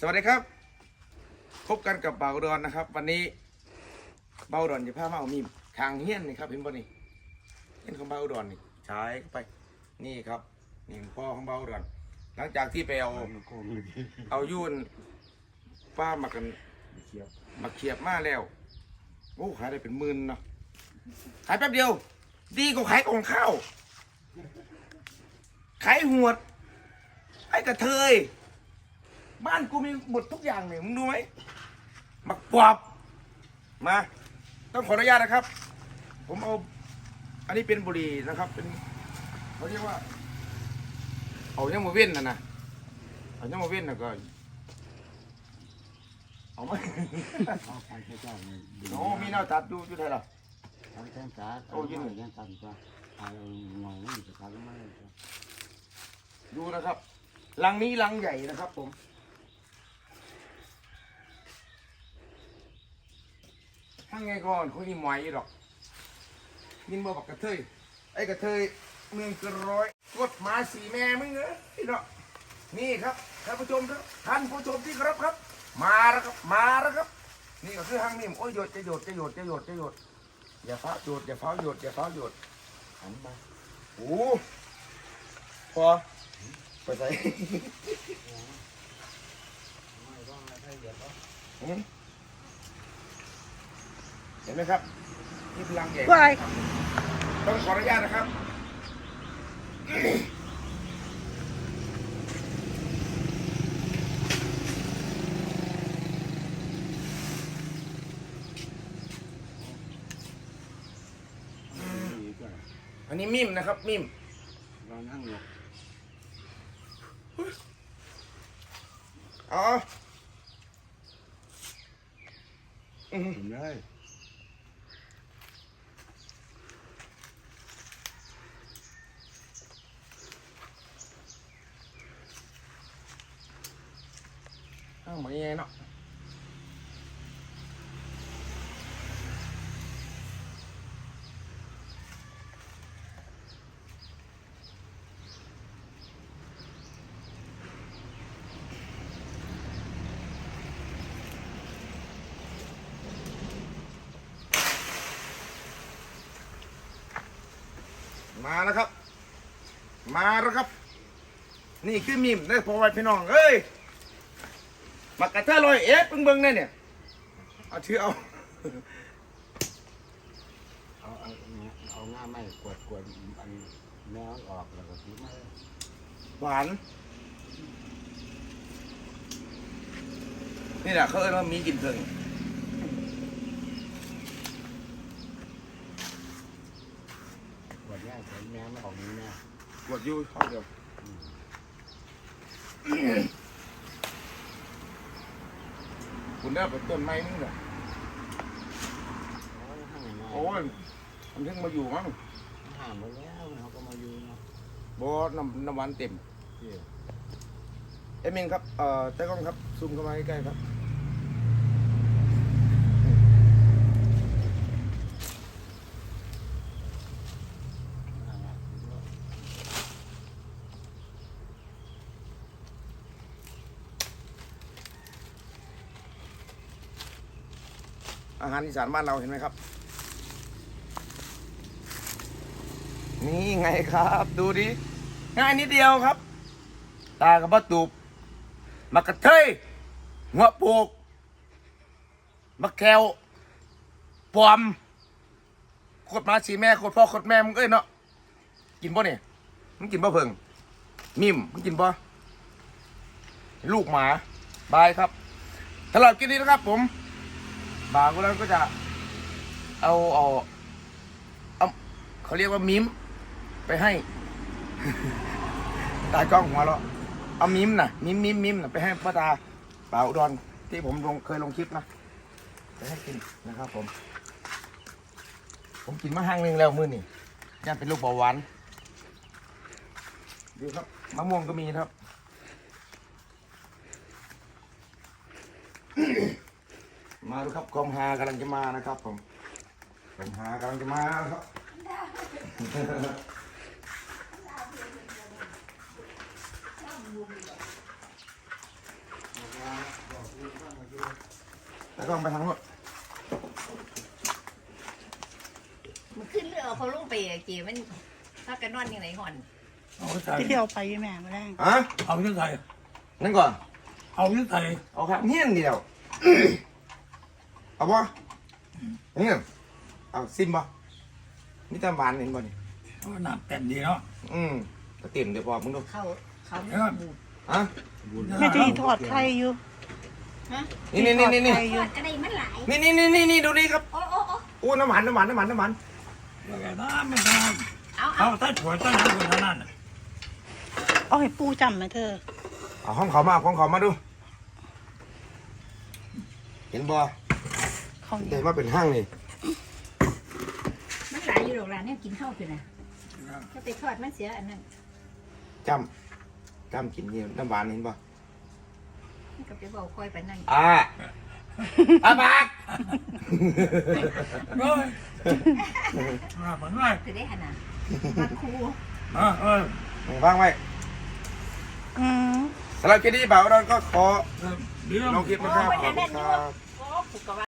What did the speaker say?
สวัสดีครับ พบกันกับเบาดอนนะครับ วันนี้เบาดอนจะพามาเอามีมทางเฮี้ยนนี่ครับเห็นป่ะนี่เห็นของเบาดอนนี่ใช้เข้าไปนี่ครับนี่พ่อของเบาดอน หลังจากที่ไปเอาเอายุ่นป้ามากันเขียบมาเขียบมาแล้วโอ้ขายได้เป็นหมื่นเนาะขายแป๊บเดียว ดีกว่าขายกองข้าวขายหวดไอ้กระเทย บ้านกูมีหมดทุกอย่างเลยมึงดูไหมมักปอบมา ต้องขออนุญาตนะครับ ผมเอา อันนี้เป็นบุหรี่นะครับ เป็นเขาเรียกว่า เอายังมาเว้นนะนะเอายังมาเว้นนะก็เอาไหมเอาไปใช้เจ้าเนี่ยโอ้มีแนวตัดดูอยู่ไทยเหรอเอาแทงสาโอ้ยนี่ยังตัดก็เอาหน่อยนี่จะตัดไม่ได้ดูนะครับลังนี้ลังใหญ่นะครับผม ทั้งไงก่อนคุยนี่หมอยอยู่ดอกยินบ่บอกกระเทยไอ้กระเทยเมืองเกินร้อยกดมาสีแม่มึงเหรอไอ้ดอกนี่ครับท่านผู้ชมครับท่านผู้ชมที่เคารพครับ มาแล้วครับมาแล้วครับ นี่ก็คือห้างนี่โอ้ยโยดจะโยดจะโยดจะโยดจะโยดอย่าฟ้าโยดอย่าฟ้าโยดอย่าฟ้าโยดหันมาโอ้พอไปใส่อืม เห็นไหมครับนี่พลังใหญ่วายต้องขออนุญาตนะครับนี่ก็อันนี้มิมนะครับมิมเรานั่งหลบอ๋อ อืมถึงเลย อ้าวเหมือนยังไงเนาะมาแล้วครับ มาแล้วครับ นี่คือมิมได้พอไว้พี่น้อง เอ้ย มากระเทยลอยเอ๊ะเพิ่งเบิ่งเนี่ยเนี่ยเอาถือเอาเอาเอาเอาง่าไม่กวดกวดอันแมวออกแล้วก็ทิ้งมาหวาน นี่แหละเขาเอิ้นว่ามีกินเถิงกวดแม่กวดแมวไม่ออกนี่แม่กดอยู่เขาเดียว คุณได้เป็นต้นไม้มึงเหรอโอ้ยห้างมาโอ้ยมันถึงมาอยู่มั้งห้างมาแล้วเขาก็มาอยู่เนาะบอน้ำน้ำหวานเต็มที่เอมินครับเอ่อเจ้ากล้องครับซูมเข้ามาใกล้ๆครับ อาหารอีสานบ้านเราเห็นไหมครับ นี่ไงครับ ดูดิ ง่ายนิดเดียวครับ ตากับประตูบมากระเทยหัวโปกมะแควปอมโคตรมาสีแม่โคตรพ่อโคตรแม่มึงเอ้ยเนาะกินป่ะเนี่ยมึงกินป่ะเพิ่งมิมมึงกินป่ะลูกหมาบายครับสำหรับกินนี้นะครับผม บางคนนั้นก็จะเอาเอาเอาเขาเรียกว่ามิมไปให้ ตากล้องหัวเราะเอามิมนะมิมมิมมิมนะไปให้พ่อตาป่าอุดรที่ผมลงเคยลงคลิปนะไปให้กินนะครับผม ผมกินมาห้างนึงแล้วมื้อนี่ย่าเป็นลูกเบาหวานดูครับมะม่วงก็มีครับ มาดูครับกองหากำลังจะมานะครับผมกองหากำลังจะมาครับแล้วก็ไปทางโน้นมันขึ้นเรือเอาเขาลงไปอะเกมันถ้ากันนอนยังไงห่อนเอาใส่ที่เดียวไปแม่มาแรงฮะเอาที่ใส่นั่นก่อนเอาที่ใส่เอาครับเงี้ยนเดียว เอาบ่เนี่ยเอาซิมบ่นี่ตาหวานเห็นบ่นี่เอาน้ำเต็มดีเนาะอืมก็เต็มเดี๋ยวพอมึงดูเขาเขาไม่บูดฮะแม่จะทอดไข่อยู่ฮะนี่นี่นี่นี่นี่ทอดไข่อทยู่อดก็ได้มันหลายนี่นี่นี่นี่นี่ดูนี่ครับโอ้โอ้โอ้อู้น้ำหวานน้ำหวานน้ำหวานน้ำหวานแล้วก็น้ำไม่ทเอาำเอาเอาใต้ถั่วใต้น้ำคนเท่านั้นน่ะเอาให้ปูจำไหมเธอเอาห้องเขามาเอาห้องเขามาดู เห็นบ่เขาวเหนีเดี๋ยยววมาเป็นห้างนี่มันหลายอยู่หรอกร้านเนี่ยกินข้าวคือนะถ้าไปทอดมันเสียอันนั้นจำจำกินนี่น้ำหวานเห็นบ่มันก็ไปบอกคอยไปนั่นอ่าอาปากเฮ้ยมาเหมือนไรจะได้ขนาดมาคูอะเออวางไว้อืมสำหรับคลิปนี้บ่าวเราก็ขอเดี๋ยวลงคลิปนะครับขอบคุณครับ โอ้ผูกกะว่า